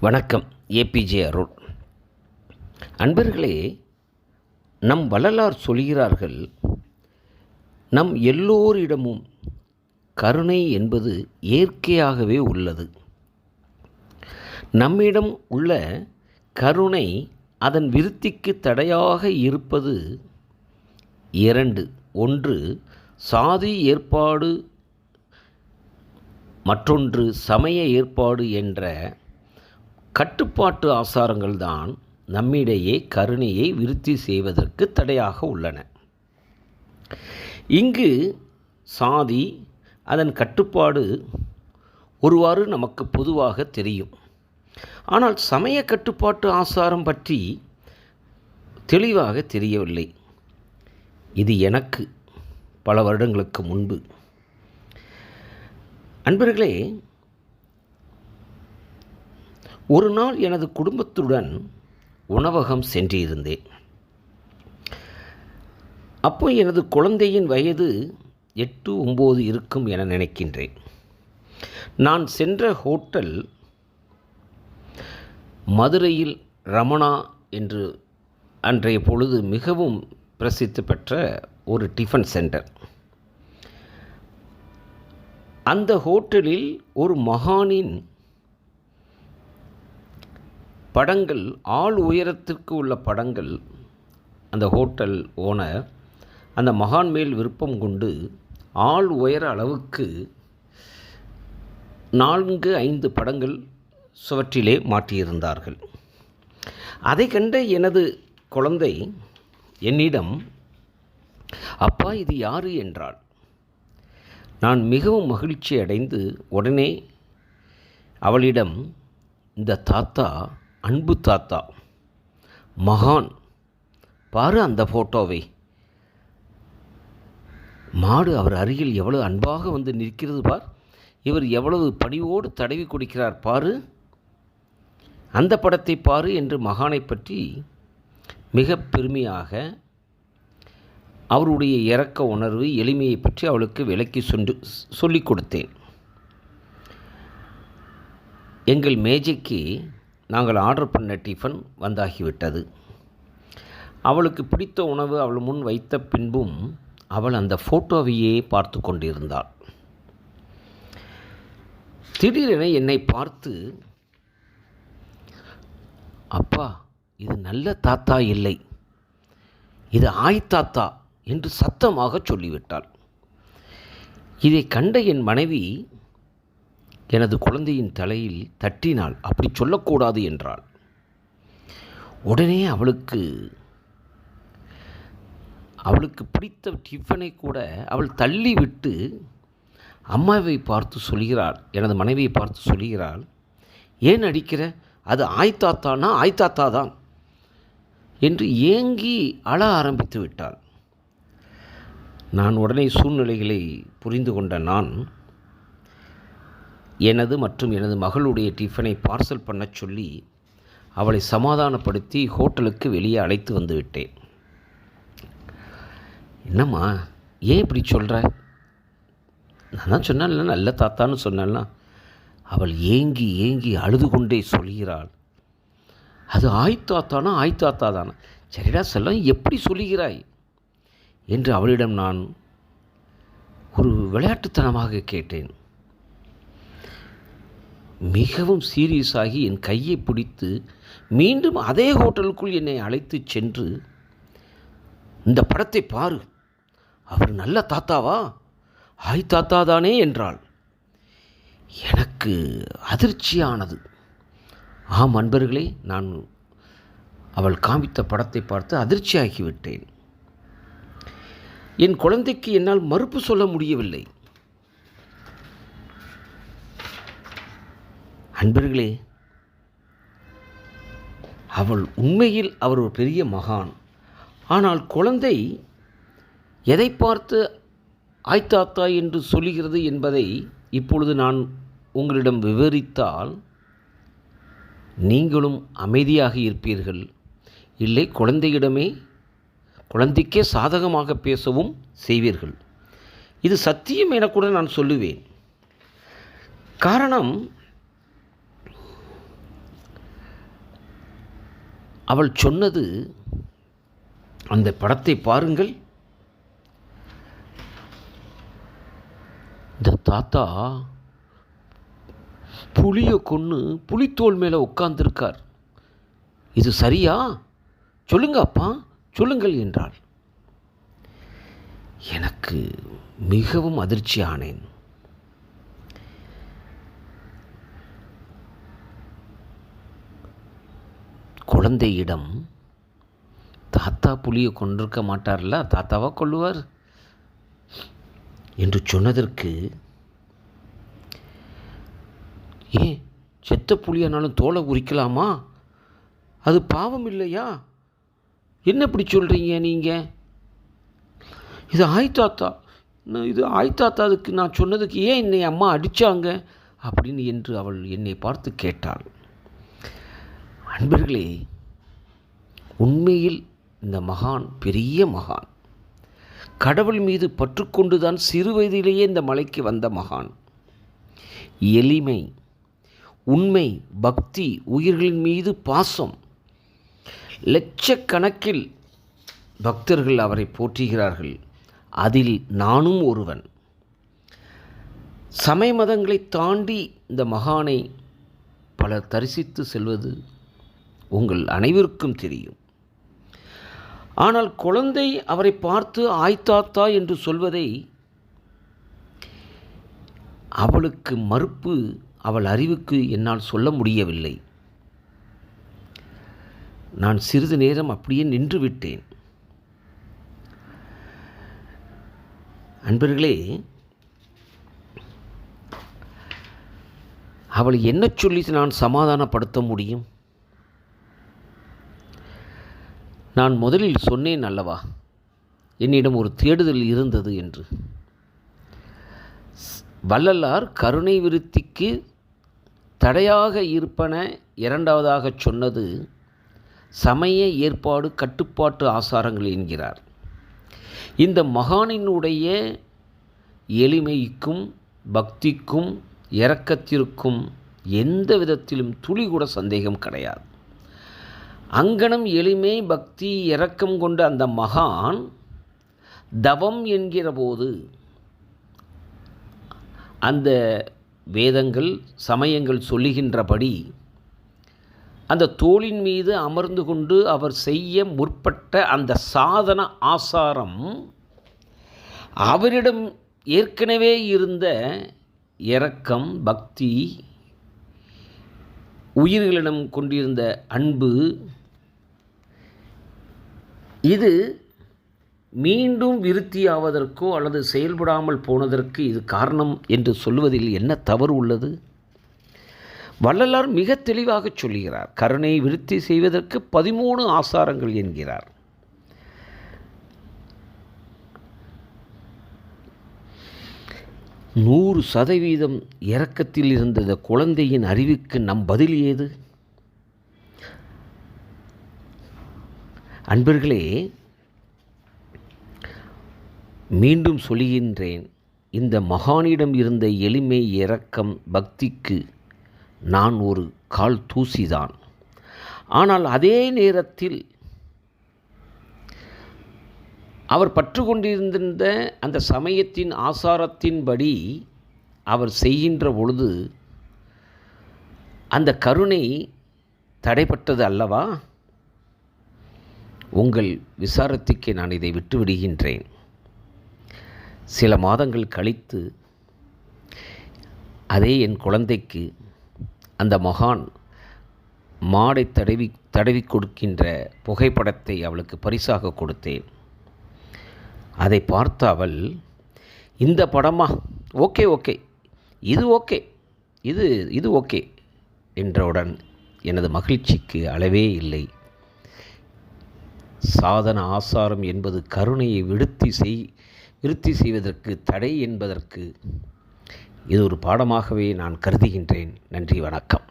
வணக்கம் ஏபிஜே அருள். அன்பர்களே நம் வள்ளலார் சொல்கிறார்கள் நம் எல்லோரிடமும் கருணை என்பது இயற்கையாகவே உள்ளது. நம்மிடம் உள்ள கருணை அதன் விருத்திக்கு தடையாக இருப்பது இரண்டு. ஒன்று சாதி ஏற்பாடு மற்றொன்று சமய ஏற்பாடு என்ற கட்டுப்பாட்டு ஆசாரங்கள் தான் நம்மிடையே கருணையை விருத்தி செய்வதற்கு தடையாக உள்ளன. இங்கு சாதி அதன் கட்டுப்பாடு ஒருவாறு நமக்கு பொதுவாக தெரியும். ஆனால் சமய கட்டுப்பாட்டு ஆசாரம் பற்றி தெளிவாக தெரியவில்லை. இது எனக்கு பல வருடங்களுக்கு முன்பு. அன்பர்களே ஒரு நாள் எனது குடும்பத்துடன் உணவகம் சென்றிருந்தேன். அப்போ எனது குழந்தையின் வயது எட்டு ஒம்பது இருக்கும் என நினைக்கின்றேன். நான் சென்ற ஹோட்டல் மதுரையில் ரமணா என்று அன்றைய பொழுது மிகவும் பிரசித்தி பெற்ற ஒரு டிஃபன் சென்டர். அந்த ஹோட்டலில் ஒரு மகானின் படங்கள் ஆள் உயரத்திற்கு உள்ள படங்கள் அந்த ஹோட்டல் ஓனர் அந்த மகான் மேல் விருப்பம் கொண்டு ஆள் உயர அளவுக்கு நான்கு ஐந்து படங்கள் சுவற்றிலே மாட்டியிருந்தார்கள். அதை கண்ட எனது குழந்தை என்னிடம் அப்பா இது யாரு? என்றாள். நான் மிகவும் மகிழ்ச்சி அடைந்து உடனே அவளிடம் இந்த தாத்தா அன்பு தாத்தா மகான். பாரு அந்த ஃபோட்டோவை மாடு அவர் அருகில் எவ்வளவு அன்பாக வந்து நிற்கிறது பார். இவர் எவ்வளவு பணிவோடு தடவி கொடுக்கிறார் பாரு. அந்த படத்தை பாரு என்று மகானை பற்றி மிக பெருமையாக அவருடைய இரக்க உணர்வு எளிமையை பற்றி அவளுக்கு விளக்கி சொண்டு சொல்லிக் கொடுத்தேன். எங்கள் மேஜைக்கு நாங்கள் ஆர்டர் பண்ண டிஃபன் வந்தாகிவிட்டது. அவளுக்கு பிடித்த உணவு அவள் முன் வைத்த பின்பும் அவள் அந்த ஃபோட்டோவையே பார்த்து கொண்டிருந்தாள். திடீரென என்னை பார்த்து அப்பா இது நல்ல தாத்தா இல்லை. இது ஆய் தாத்தா என்று சத்தமாக சொல்லிவிட்டாள். இதை கண்ட என் மனைவி எனது குழந்தையின் தலையில் தட்டினாள் அப்படி சொல்லக்கூடாது என்றாள். உடனே அவளுக்கு அவளுக்கு பிடித்த டிஃபனை கூட அவள் தள்ளிவிட்டு அம்மாவை பார்த்து சொல்கிறாள் எனது மனைவியை பார்த்து சொல்கிறாள் ஏன் அடிக்கிற? அது ஆய்த்தாத்தானா? ஆய்த்தாத்தா தான் என்று ஏங்கி அழ ஆரம்பித்து விட்டாள். நான் உடனே சூழ்நிலைகளை புரிந்து கொண்ட நான் எனது மற்றும் எனது மகளுடைய டிஃபனை பார்சல் பண்ணச் சொல்லி அவளை சமாதானப்படுத்தி ஹோட்டலுக்கு வெளியே அழைத்து வந்துவிட்டேன் என்னம்மா ஏன் இப்படி சொல்கிற நான் தான் சொன்னேன்ல நல்ல தாத்தான்னு சொன்னேன்ல. அவள் ஏங்கி ஏங்கி அழுது கொண்டே சொல்கிறாள். அது ஆய்த்தாத்தானா ஆய்த்தாத்தா தானா? சரிடா செல்லம் எப்படி சொல்லுகிறாய்? என்று அவளிடம் நான் ஒரு விளையாட்டுத்தனமாக கேட்டேன். மிகவும் சீரியஸாகி என் கையை பிடித்து மீண்டும் அதே ஹோட்டலுக்குள் என்னை அழைத்து சென்று இந்த படத்தை பாரு. அவர் நல்ல தாத்தாவா? ஆய் தாத்தா தானே என்றாள். எனக்கு அதிர்ச்சியானது. ஆம் அன்பர்களே நான் அவள் காமித்த படத்தை பார்த்து அதிர்ச்சியாகிவிட்டேன். என் குழந்தைக்கு என்னால் மறுப்பு சொல்ல முடியவில்லை. அன்பர்களே அவள் உண்மையில் அவர் ஒரு பெரிய மகான். ஆனால் குழந்தை எதை பார்த்து ஆய்த்தாத்தா என்று சொல்லுகிறது என்பதை இப்பொழுது நான் உங்களிடம் விவரித்தால் நீங்களும் அமைதியாக இருப்பீர்கள். இல்லை குழந்தையிடமே குழந்தைக்கே சாதகமாக பேசவும் செய்வீர்கள். இது சத்தியம் என கூட நான் சொல்லுவேன். காரணம் அவள் சொன்னது அந்த படத்தை பாருங்கள். இந்த தாத்தா புலியை கொன்று புலித்தோல் மேலே உட்கார்ந்திருக்கார். இது சரியா? சொல்லுங்க அப்பா சொல்லுங்கள் என்றாள். எனக்கு மிகவும் அதிர்ச்சி ஆனேன் குழந்தையிடம் தாத்தா புலியை கொண்டிருக்க மாட்டார்ல? தாத்தாவா கொள்ளுவார்? என்று சொன்னதற்கு ஏன் செத்த புலியானாலும் தோலை உரிக்கலாமா? அது பாவம் இல்லையா? என்ன இப்படி சொல்கிறீங்க நீங்கள் இது ஆய்தாத்தா நான் இது ஆய் தாத்தாவுக்கு நான் சொன்னதுக்கு ஏன் என்னை அம்மா அடித்தாங்க அப்படின்னு என்று அவள் என்னை பார்த்து கேட்டாள். அன்பர்களே உண்மையில் இந்த மகான் பெரிய மகான். கடவுள் மீது பற்றுக்கொண்டுதான் சிறு வயதிலேயே இந்த மலைக்கு வந்த மகான். எளிமை உண்மை பக்தி உயிர்களின் மீது பாசம். லட்சக்கணக்கில் பக்தர்கள் அவரை போற்றுகிறார்கள். அதில் நானும் ஒருவன். சமய மதங்களை தாண்டி இந்த மகானை பலர் தரிசித்து செல்வது உங்கள் அனைவருக்கும் தெரியும். ஆனால் குழந்தை அவரை பார்த்து ஆய்த்தாத்தா என்று சொல்வதை அவளுக்கு மறுப்பு அவள் அறிவுக்கு என்னால் சொல்ல முடியவில்லை. நான் சிறிது நேரம் அப்படியே நின்று விட்டேன். அன்பர்களே அவளை என்ன சொல்லி நான் சமாதானப்படுத்த முடியும்? நான் முதலில் சொன்னேன் அல்லவா? என்னிடம் ஒரு தேடுதல் இருந்தது என்று. வள்ளலார் கருணை விருத்திக்கு தடையாக இருப்பன இரண்டாவதாக சொன்னது சமய ஏற்பாடு கட்டுப்பாட்டு ஆசாரங்கள் என்கிறார். இந்த மகானினுடைய எளிமைக்கும் பக்திக்கும் இரக்கத்திற்கும் எந்த விதத்திலும் துளி கூட சந்தேகம் கிடையாது. அங்கனம் எளிமை பக்தி இரக்கம் கொண்ட அந்த மகான் தவம் என்கிற போது அந்த வேதங்கள் சமயங்கள் சொல்லுகின்றபடி அந்த தோளின் மீது அமர்ந்து கொண்டு அவர் செய்ய முற்பட்ட அந்த சாதன ஆசாரம் அவரிடம் ஏற்கனவே இருந்த இரக்கம் பக்தி உயிர்களிடம் கொண்டிருந்த அன்பு இது மீண்டும் விருத்தியாவதற்கோ அல்லது செயல்படாமல் போனதற்கு இது காரணம் என்று சொல்வதில் என்ன தவறு உள்ளது? வள்ளலார் மிக தெளிவாக சொல்கிறார் கருணை விருத்தி செய்வதற்கு பதிமூணு ஆசாரங்கள் என்கிறார். நூறு சதவீதம் இறக்கத்தில் இருந்த குழந்தையின் அறிவுக்கு நம் பதில் ஏது? அன்பர்களே மீண்டும் சொல்லுகின்றேன் இந்த மகானிடம் இருந்த எளிமை இரக்கம் பக்திக்கு நான் ஒரு கால் தூசிதான். ஆனால் அதே நேரத்தில் அவர் பற்று கொண்டிருந்த அந்த சமயத்தின் ஆசாரத்தின்படி அவர் செய்கின்ற பொழுது அந்த கருணை தடைப்பட்டது அல்லவா? உங்கள் விசாரத்திற்கே நான் இதை விட்டுவிடுகின்றேன். சில மாதங்கள் கழித்து அதே என் குழந்தைக்கு அந்த மகான் மாடை தடவி தடவி கொடுக்கின்ற புகைப்படத்தை அவளுக்கு பரிசாக கொடுத்தேன். அதை பார்த்த அவள் இந்த படமா? Okay okay. இது ஓகே. இது இது ஓகே என்றவுடன் எனது மகிழ்ச்சிக்கு அளவே இல்லை. சாதன ஆசாரம் என்பது கருணையை விடுத்தி செய் விருத்தி செய்வதற்கு தடை என்பதற்கு இது ஒரு பாடமாகவே நான் கருதுகின்றேன். நன்றி வணக்கம்.